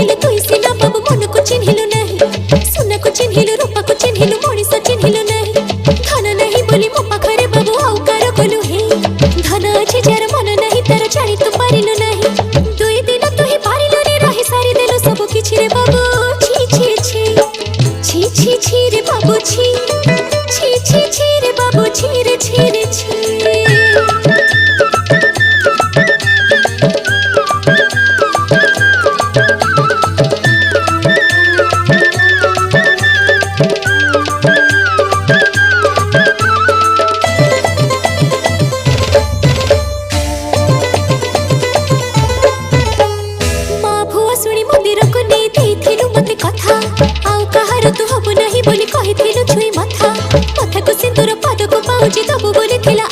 ছিল তুইছিল বাবু, মনকু চিহ্নিল নাহি। সোনাকু চিহ্নিল রূপাকু চিহ্নিল মଣିষ চিহ্নিল নাহি। ধন নাহি বলি মো পাখরে বাবু আউ কার কলু হে ধন আছে যার মন নাহি তার জানি তু পারিলু নাহি দুই দিন তুই পারিলু রে রহি সারি দেলু সব কিছু রে বাবু ছি ছি ছি ছি ছি ছি রে বাবু ছি ছি ছি ছি রে বাবু ছি রে ছি রে ছি କହିଥିଲୁ ଛୁଇଁ ମଥା କଥାକୁ ସିନ୍ଦୁର ପାଦକୁ ପାଉଛି ଦବୁ ବୋଲି ଥିଲା